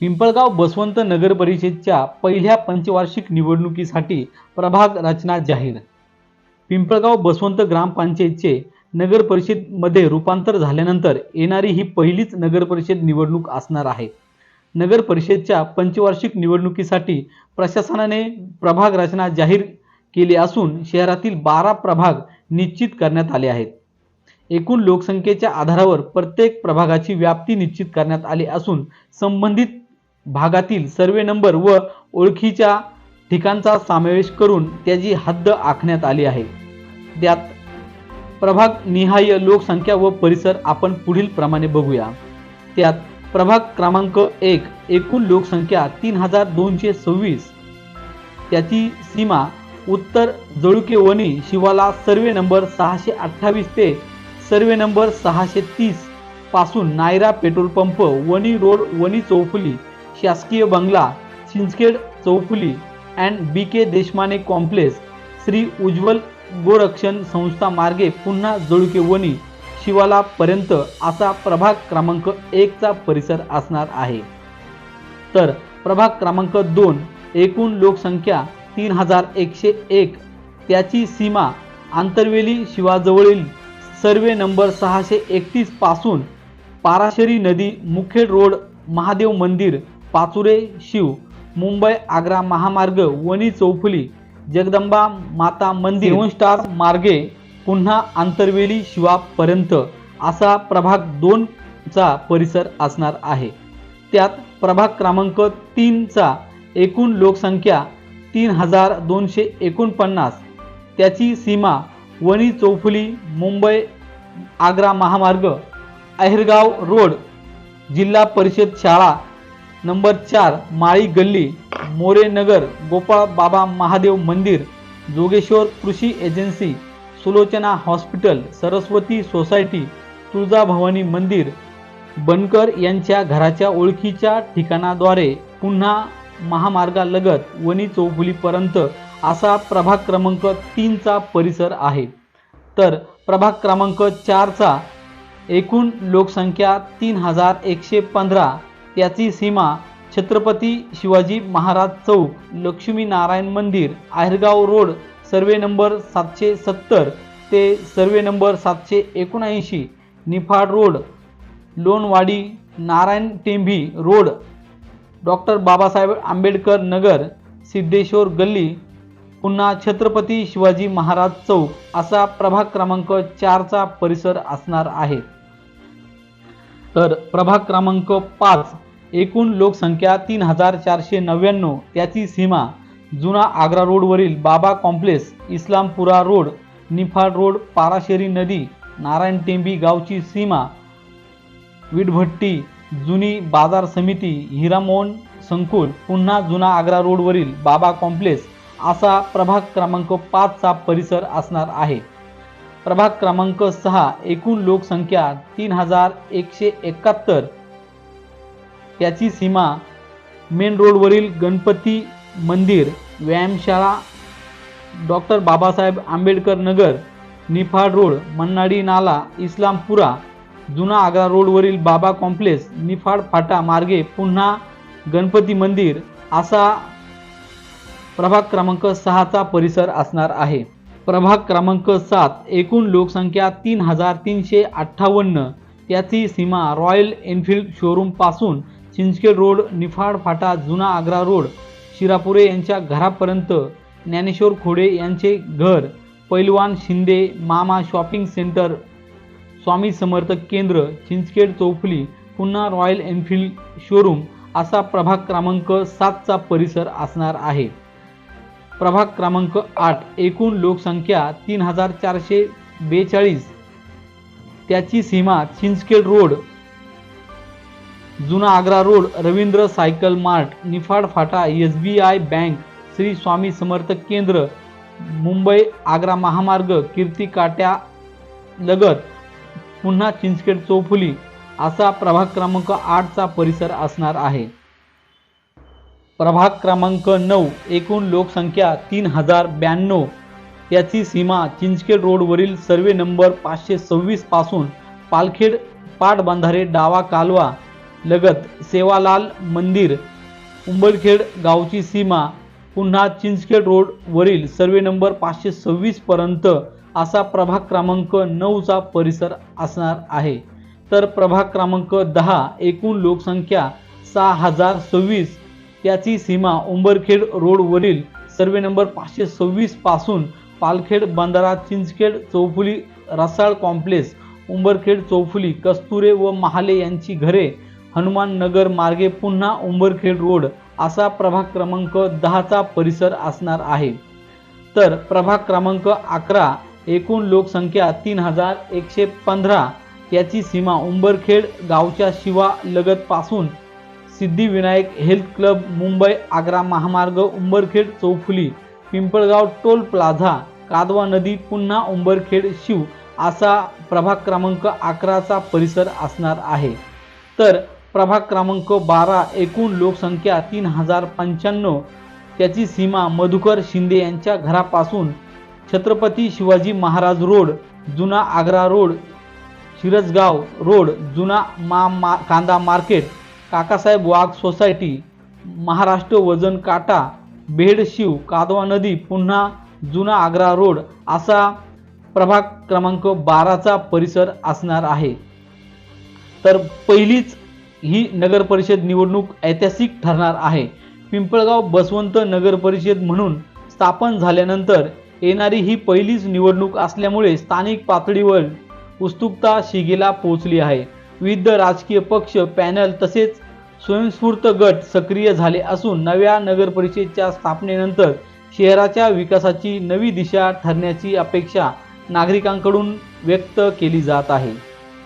पिंपळगाव बसवंत नगर परिषदच्या पहिल्या पंचवार्षिक निवडणुकीसाठी प्रभाग रचना जाहीर. पिंपळगाव बसवंत ग्रामपंचायतचे नगर परिषदमध्ये रूपांतर झाल्यानंतर येणारी ही पहिलीच नगर परिषद निवडणूक असणार आहे. नगर परिषदच्या पंचवार्षिक निवडणुकीसाठी प्रशासनाने प्रभाग रचना जाहीर केली असून शहरातील बारा प्रभाग निश्चित करण्यात आले आहेत. एकूण लोकसंख्येच्या आधारावर प्रत्येक प्रभागाची व्याप्ती निश्चित करण्यात आली असून संबंधित भागातील सर्वे नंबर व ओळखीच्या ठिकाणचा समावेश करून त्याची हद्द आखण्यात आली आहे. त्यात प्रभाग निहाय लोकसंख्या व परिसर आपण पुढील प्रमाणे बघूया. त्यात प्रभाग क्रमांक एक एकूण लोकसंख्या तीन हजार दोनशे सव्वीस. त्याची सीमा उत्तर जळुके वणी शिवाला सर्वे नंबर सहाशे अठ्ठावीस ते सर्वे नंबर सहाशे तीसपासून Nayara petrol pump Wani road Wani चौफुली शासकीय बंगला Chinchkhed चौफुली and B K Deshmane complex Shri Ujjwal Gorakshan Sanstha मार्गे पुन्हा जळुके वणी शिवालापर्यंत असा प्रभाग क्रमांक एकचा परिसर असणार आहे. तर प्रभाग क्रमांक दोन एकूण लोकसंख्या तीन हजार एकशे एक त्याची सीमा आंतरवेली शिवाजवळील सर्वे नंबर सहाशे एकतीसपासून पाराशरी नदी मुखेड रोड महादेव मंदिर पाचुरे शिव मुंबई आग्रा महामार्ग वणी चौफुली जगदंबा माता मंदिर सेवन स्टार मार्गे पुन्हा आंतरवेली शिवापर्यंत असा प्रभाग दोनचा परिसर असणार आहे. त्यात प्रभाग क्रमांक तीनचा एकूण लोकसंख्या तीन हजार दोनशे एकोणपन्नास. त्याची सीमा वणी चौफुली मुंबई आग्रा महामार्ग अहिरगाव रोड जिल्हा परिषद शाळा नंबर चार माळी गल्ली मोरेनगर गोपाळ बाबा महादेव मंदिर Jogeshwar Krushi agency Sulochana hospital Saraswati society Tuljabhavani मंदिर बनकर यांच्या घराच्या ओळखीच्या ठिकाणाद्वारे पुन्हा महामार्गालगत वणी चौफुलीपर्यंत असा प्रभाग क्रमांक तीनचा परिसर आहे. तर प्रभाग क्रमांक चारचा एकूण लोकसंख्या तीन हजार एकशे पंधरा त्याची सीमा छत्रपती शिवाजी महाराज चौक लक्ष्मीनारायण मंदिर आहेरगाव रोड सर्वे नंबर सातशे सत्तर ते सर्वे नंबर सातशे एकोणऐंशी Niphad road Lonwadi Narayan Tembhi road doctor Babasaheb Ambedkar Nagar Siddheshwar गल्ली पुन्हा छत्रपती शिवाजी महाराज चौक असा प्रभाग क्रमांक चारचा परिसर असणार आहे. तर प्रभाग क्रमांक पाच एकूण लोकसंख्या तीन हजार चारशे नव्याण्णव. त्याची सीमा जुना आग्रा रोडवरील Baba complex Islampura road Niphad road Parasheri नदी नारायण टेंबी गावची सीमा विटभट्टी जुनी बाजार समिती हिरामोहन संकुल पुन्हा जुना आग्रा रोडवरील बाबा कॉम्प्लेक्स असा प्रभाग क्रमांक पाचचा परिसर असणार आहे. प्रभाग क्रमांक सहा एकूण लोकसंख्या तीन हजार एकशे एकाहत्तर. त्याची सीमा मेन रोडवरील गणपती मंदिर व्यायामशाळा डॉक्टर बाबासाहेब आंबेडकर नगर निफाड रोड मन्नाडी नाला इस्लामपुरा जुना आग्रा रोडवरील बाबा कॉम्प्लेक्स निफाड फाटा मार्गे पुन्हा गणपती मंदिर असा प्रभाग क्रमांक सहाचा परिसर असणार आहे. प्रभाग क्रमांक सात एकूण लोकसंख्या तीन हजार तीनशे अठ्ठावन्न. त्याची सीमा रॉयल एनफिल्ड शोरूमपासून चिंचखेड रोड निफाड फाटा जुना आग्रा रोड शिरापुरे यांच्या घरापर्यंत ज्ञानेश्वर खोडे यांचे घर पैलवान शिंदे मामा शॉपिंग सेंटर स्वामी समर्थ केंद्र चिंचखेड चौफली पुन्हा रॉयल एनफिल्ड शोरूम असा प्रभाग क्रमांक सातचा परिसर असणार आहे. प्रभाग क्रमांक आठ एकूण लोकसंख्या तीन हजार चारशे बेचाळीस. त्याची सीमा चिंचखेड रोड जुना Agra road Ravindra cycle mart Niphad Phata S B I bank Shri Swami Samarth Kendra Mumbai Agra महामार्ग कीर्ती काट्या लगत पुन्हा चिंचखेड चौफुली असा प्रभाग क्रमांक आठचा परिसर असणार आहे. प्रभाग क्रमांक नऊ एकूण लोकसंख्या तीन हजार ब्याण्णव. याची सीमा चिंचखेड रोडवरील सर्वे नंबर पाचशे सव्वीसपासून पालखेड पाटबंधारे डावा कालवा लगत सेवालाल मंदिर उंबरखेड गावची सीमा पुन्हा चिंचखेड रोड वरील सर्वे नंबर पाचशे सव्वीस पर्यंत असा प्रभाग क्रमांक नऊचा परिसर असणार आहे. तर प्रभाग क्रमांक दहा एकूण लोकसंख्या सहा हजार सव्वीस. त्याची सीमा उंबरखेड रोडवरील सर्वे नंबर पाचशे सव्वीसपासून पालखेड बंधारा चिंचखेड चौफुली रसाळ कॉम्प्लेक्स उंबरखेड चौफुली कस्तुरे व महाले यांची घरे हनुमान नगर मार्गे पुन्हा उंबरखेड रोड असा प्रभाग क्रमांक दहाचा परिसर असणार आहे. तर प्रभाग क्रमांक अकरा एकूण लोकसंख्या तीन हजार एकशे पंधरा याची सीमा उंबरखेड गावच्या शिवा लगतपासून सिद्धिविनायक हेल्थ क्लब मुंबई आग्रा महामार्ग उंबरखेड चौफुली पिंपळगाव टोल प्लाझा कादवा नदी पुन्हा उंबरखेड शिव असा प्रभाग क्रमांक अकराचा परिसर असणार आहे. तर प्रभाग क्रमांक बारा एकूण लोकसंख्या तीन हजार पंच्याण्णव. त्याची सीमा मधुकर शिंदे यांच्या घरापासून छत्रपती शिवाजी महाराज रोड जुना आग्रा रोड शिरसगाव रोड जुना मा, मा कांदा मार्केट काकासाहेब वाघ सोसायटी महाराष्ट्र वजन काटा बेडशिव कादवा नदी पुन्हा जुना आग्रा रोड असा प्रभाग क्रमांक बाराचा परिसर असणार आहे. तर पहिलीच ही नगरपरिषद निवडणूक ऐतिहासिक ठरणार आहे. पिंपळगाव बसवंत नगरपरिषद म्हणून स्थापन झाल्यानंतर येणारी ही पहिलीच निवडणूक असल्यामुळे स्थानिक पातळीवर उत्सुकता शिगेला पोहोचली आहे. विविध राजकीय पक्ष पॅनल तसेच स्वयंस्फूर्त गट सक्रिय झाले असून नव्या नगरपरिषदेच्या स्थापनेनंतर शहराच्या विकासाची नवी दिशा ठरण्याची अपेक्षा नागरिकांकडून व्यक्त केली जात आहे.